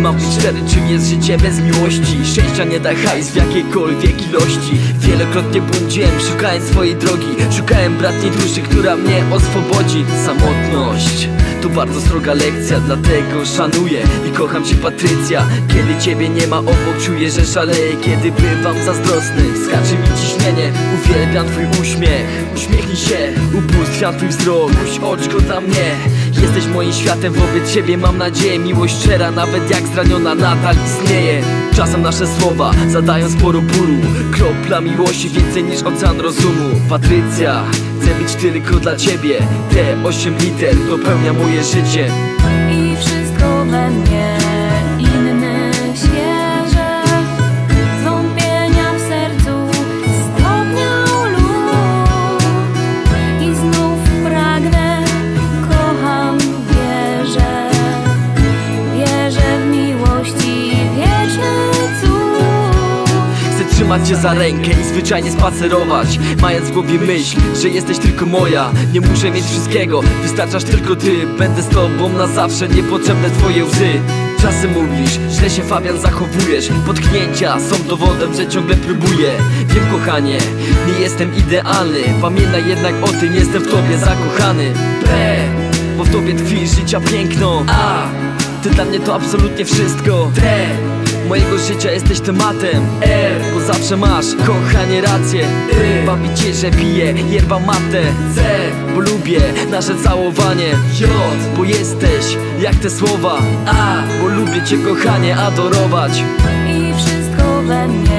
Mam być szczery, czym jest życie bez miłości Szczęścia nie da hajs w jakiejkolwiek ilości Wielokrotnie błądziłem, szukałem swojej drogi Szukałem bratniej duszy, która mnie oswobodzi Samotność to bardzo sroga lekcja, dlatego szanuję i kocham cię Patrycja Kiedy ciebie nie ma obok, czuję, że szaleję Kiedy bywam zazdrosny, skacze mi ciśnienie Uwielbiam twój uśmiech, uśmiechnij się Ubóstwiam twój wzrok, oczko dla mnie Jesteś moim światem, wobec ciebie mam nadzieję. Miłość szczera, nawet jak zraniona nadal istnieje. Czasem nasze słowa zadają sporo bólu. Kropla miłości więcej niż ocean rozumu. Patrycja, chcę być tylko dla ciebie. Te osiem liter dopełnia moje życie trzymać za rękę i zwyczajnie spacerować Mając w głowie myśl, że jesteś tylko moja. Nie muszę mieć wszystkiego, wystarczasz tylko ty. Będę z tobą na zawsze, niepotrzebne twoje łzy. Czasem mówisz, źle się Fabian zachowujesz. Potknięcia są dowodem, że ciągle próbuję. Wiem kochanie, nie jestem idealny. Pamiętaj jednak o tym, jestem w tobie zakochany. B, bo w tobie tkwi życia piękno. A, ty dla mnie to absolutnie wszystko. D, Mojego życia jesteś tematem. R, bo zawsze masz, kochanie, rację. Y, Bawi cię, że piję yerba mate C, bo lubię nasze całowanie. J, bo jesteś jak te słowa. A, bo lubię cię kochanie adorować. I wszystko we mnie